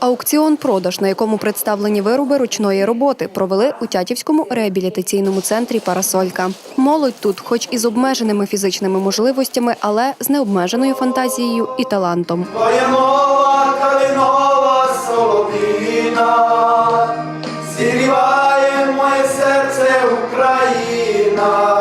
Аукціон продаж, на якому представлені вироби ручної роботи, провели у Тятівському реабілітаційному центрі Парасолька. Молодь тут, хоч і з обмеженими фізичними можливостями, але з необмеженою фантазією і талантом. Калинова моє серце Україна,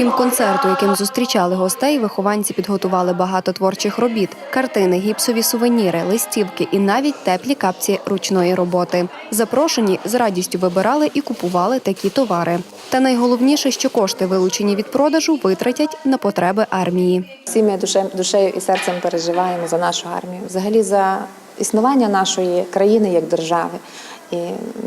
Окрім концерту, яким зустрічали гостей, вихованці підготували багато творчих робіт: картини, гіпсові сувеніри, листівки і навіть теплі капці ручної роботи. Запрошені з радістю вибирали і купували такі товари. Та найголовніше, що кошти, вилучені від продажу, витратять на потреби армії. Всі ми душе, душею і серцем переживаємо за нашу армію, взагалі за існування нашої країни як держави. І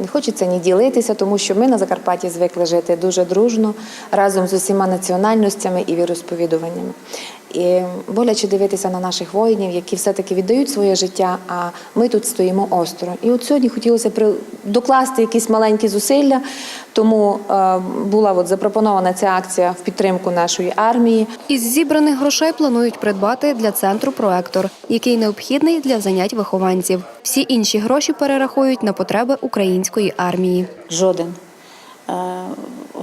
не хочеться ні ділитися, тому що ми на Закарпатті звикли жити дуже дружно разом з усіма національностями і віросповідуваннями. І боляче дивитися на наших воїнів, які все-таки віддають своє життя, а ми тут стоїмо осторонь. І от сьогодні хотілося докласти якісь маленькі зусилля, тому е, була от запропонована ця акція в підтримку нашої армії. Із зібраних грошей планують придбати для центру проектор, який необхідний для занять вихованців. Всі інші гроші перерахують на потреби української армії. жоден е,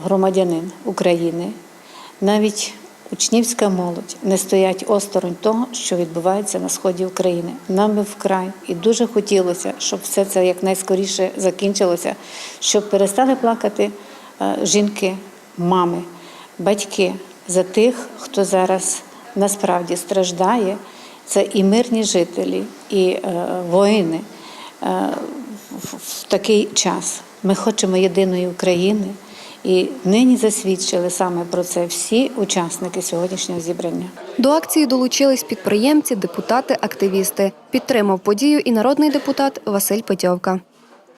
громадянин України, навіть учнівська молодь не стоять осторонь того, що відбувається на сході України. Нам би вкрай і дуже хотілося, щоб все це якнайскоріше закінчилося, щоб перестали плакати е, жінки, мами, батьки за тих, хто зараз насправді страждає. Це і мирні жителі, і е, воїни е, в такий час. Ми хочемо єдиної України, і нині засвідчили саме про це всі учасники сьогоднішнього зібрання. До акції долучились підприємці, депутати, активісти. Підтримав подію і народний депутат Василь Петьовка.